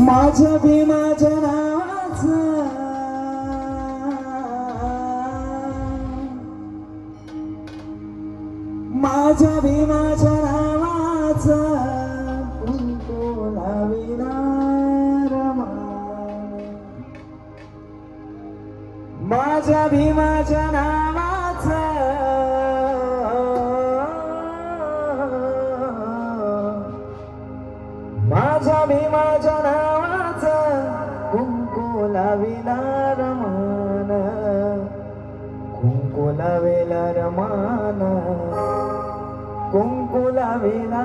माझ्या भीमाच्या नावाचा माझ्या भीमाच्या नावाचा कुंकोला विनार माझ्या भीमाच्या नाव Kung kunkula vela ramana kunkula vela ramana kunkula vela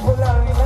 popularity.